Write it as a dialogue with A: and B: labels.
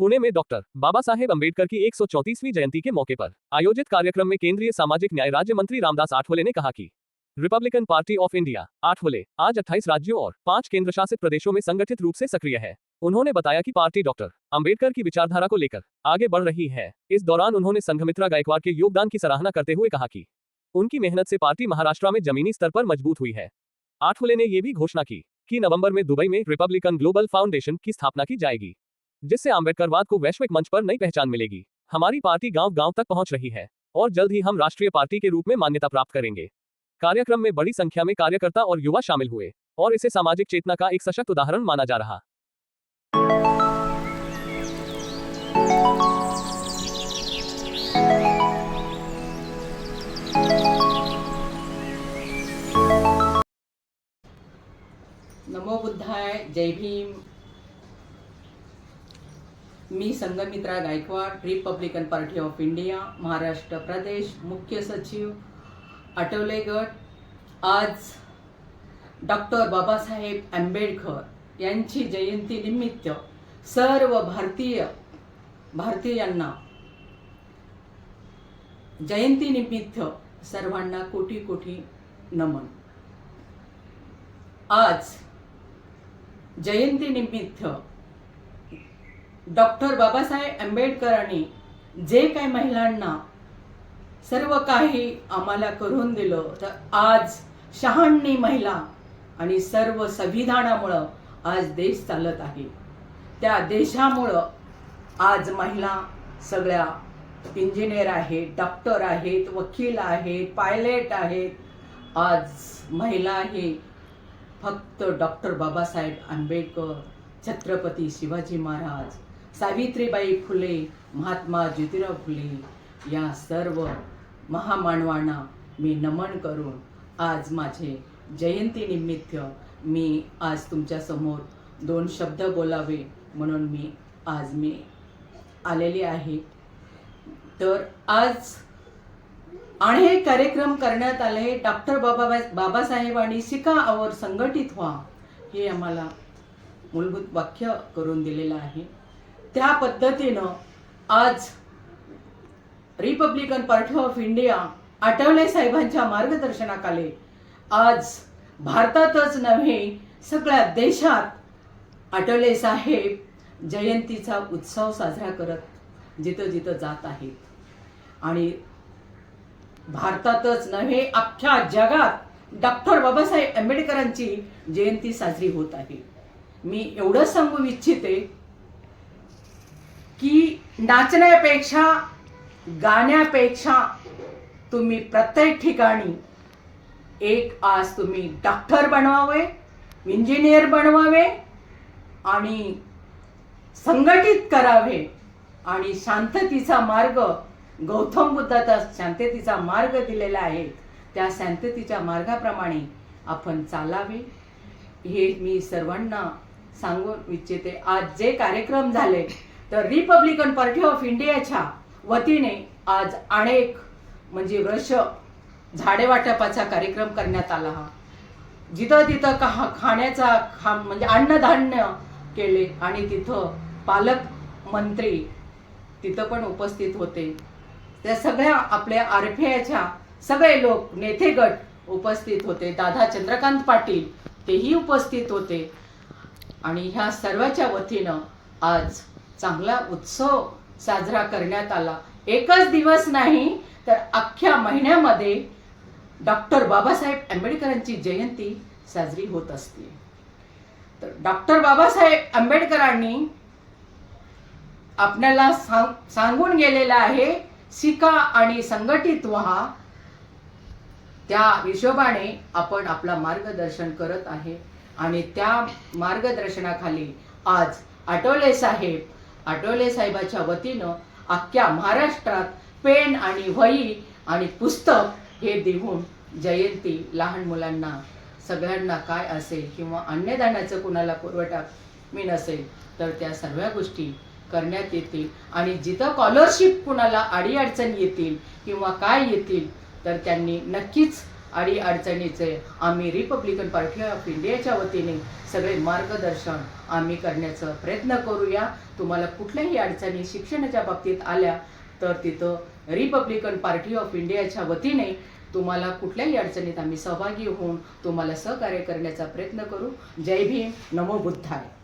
A: पुणे में डॉक्टर बाबा साहेब अंबेडकर की 134वीं जयंती के मौके पर आयोजित कार्यक्रम में केंद्रीय सामाजिक न्याय राज्य मंत्री रामदास आठवले ने कहा कि Republican Party of India, Athawale, आज 28 राज्यों और पाँच केंद्र शासित प्रदेशों में संगठित रूप से सक्रिय है। उन्होंने बताया कि पार्टी डॉक्टर अंबेडकर की विचारधारा को लेकर आगे बढ़ रही है। इस दौरान उन्होंने संघमित्रा गायकवाड़ के योगदान की सराहना करते हुए कहा कि उनकी मेहनत से पार्टी महाराष्ट्र में जमीनी स्तर पर मज़बूत हुई है। आठवले ने ये भी घोषणा की कि नवंबर में दुबई में रिपब्लिकन ग्लोबल फाउंडेशन की स्थापना की जाएगी। जिससे आम्बेडकरवाद को वैश्विक मंच पर नई पहचान मिलेगी। हमारी पार्टी गाँव गाँव तक पहुँच रही है और जल्द ही हम राष्ट्रीय पार्टी के रूप में मान्यता प्राप्त करेंगे। कार्यक्रम में बड़ी संख्या में कार्यकर्ता और युवा शामिल हुए और इसे सामाजिक चेतना का एक सशक्त उदाहरण माना जा रहा।
B: नमो बुद्धाय, जय भीम। मी Sangamitra Gaikwad Republican Party of India Maharashtra प्रदेश मुख्य सचिव आठवले गट आज डॉक्टर बाबासाहेब आंबेडकर यांची जयंती निमित्त सर्व भारतीय भारतीयांना जयंतीनिमित्त सर्वांना कोटी कोटी नमन. आज जयंतीनिमित्त डॉक्टर बाबासाहेब आंबेडकरांनी जे काही महिलांना सर्व काही आम्हाला करून दिलं तर आज शहाण्णी महिला आणि सर्व संविधानामुळं आज देश चालत आहे. त्या देशामुळं आज महिला सगळ्या इंजिनियर आहेत डॉक्टर आहेत वकील आहेत पायलट आहेत. आज महिला हे फक्त डॉक्टर बाबासाहेब आंबेडकर छत्रपती शिवाजी महाराज सावित्रीबाई फुले महात्मा ज्योतिराव फुले या सर्व महामानवांना मी नमन करून आज माझे जयंतीनिमित्त मी आज तुमच्यासमोर दोन शब्द बोलावे म्हणून मी आज मी आलेली आहे. तर आज आणि हे कार्यक्रम करण्यात आले. डॉक्टर बाबा बाबासाहेबांनी शिका और संघटित व्हा हे आम्हाला मूलभूत वाक्य करून दिलेलं आहे. त्या पद्धतीनं आज Republican Party of India Athawale साहेबांच्या मार्गदर्शनाखाली आज भारतातच नव्हे सगळ्या देशात आठवले साहेब जयंतीचा उत्सव साजरा करत जिथं जिथं जात आहेत. आणि भारतातच नव्हे अख्ख्या जगात डॉक्टर बाबासाहेब आंबेडकरांची जयंती साजरी होत आहे. मी एवढं सांगू इच्छिते की नाचण्यापेक्षा गाण्यापेक्षा तुम्ही प्रत्येक ठिकाणी एक आज तुम्ही डॉक्टर बनवावे इंजिनियर बनवावे आणि संघटित करावे आणि शांततेचा मार्ग गौतम बुद्धाचा शांततेचा मार्ग दिलेला आहे. त्या शांततेच्या मार्गाप्रमाणे आपण चालावे. हे मी सर्वांना सांगून इच्छिते. आज जे कार्यक्रम झाले तर रिपब्लिकन पार्टी ऑफ इंडियाच्या वतीने आज अनेक म्हणजे वृक्ष झाडे वाटपाचा कार्यक्रम करण्यात आला हा. जिथं तिथं खा खाण्याचा खा म्हणजे अन्नधान्य केले आणि तिथं पालक मंत्री तिथं पण उपस्थित होते. त्या सगळ्या आपल्या आर पी आयच्या सगळे लोक नेते गट उपस्थित होते. दादा चंद्रकांत पाटील तेही उपस्थित होते. आणि ह्या सर्वाच्या वतीनं आज चांगला उत्सव साजरा करण्यात आला. एकच दिवस नाही तर अख्ख्या महिन्यामध्ये डॉक्टर बाबासाहेब आंबेडकरांची जयंती साजरी होत असते. तर डॉक्टर बाबासाहेब आंबेडकरांनी आपल्याला सांग सांगून गेलेलं आहे शिका आणि संघटित व्हा. त्या हिशोबाने आपण आपला मार्गदर्शन करत आहे. आणि त्या मार्गदर्शनाखाली आज आटोले साहेब आटोले साहेबाच्या वतीनं अख्ख्या महाराष्ट्रात पेन आणि वही आणि पुस्तक हे देऊन जयंती लहान मुलांना सगळ्यांना काय असेल किंवा अन्नदानाचं कुणाला पुरवठा मी नसेल तर त्या सर्व गोष्टी करण्यात येतील. आणि जिथं स्कॉलरशिप कुणाला अडीअडचण येतील किंवा काय येतील तर त्यांनी नक्कीच अडी अडचणीचे आम्ही रिपब्लिकन पार्टी ऑफ इंडियाच्या वतीने सगळे मार्गदर्शन आम्ही करण्याचा प्रयत्न करूया. तुम्हाला कुठल्याही अडचणी शिक्षणाच्या बाबतीत आल्या तर तिथं रिपब्लिकन पार्टी ऑफ इंडियाच्या वतीने तुम्हाला कुठल्याही अडचणीत आम्ही सहभागी होऊन तुम्हाला सहकार्य करण्याचा प्रयत्न करू. जय भीम. नमो बुद्धाय.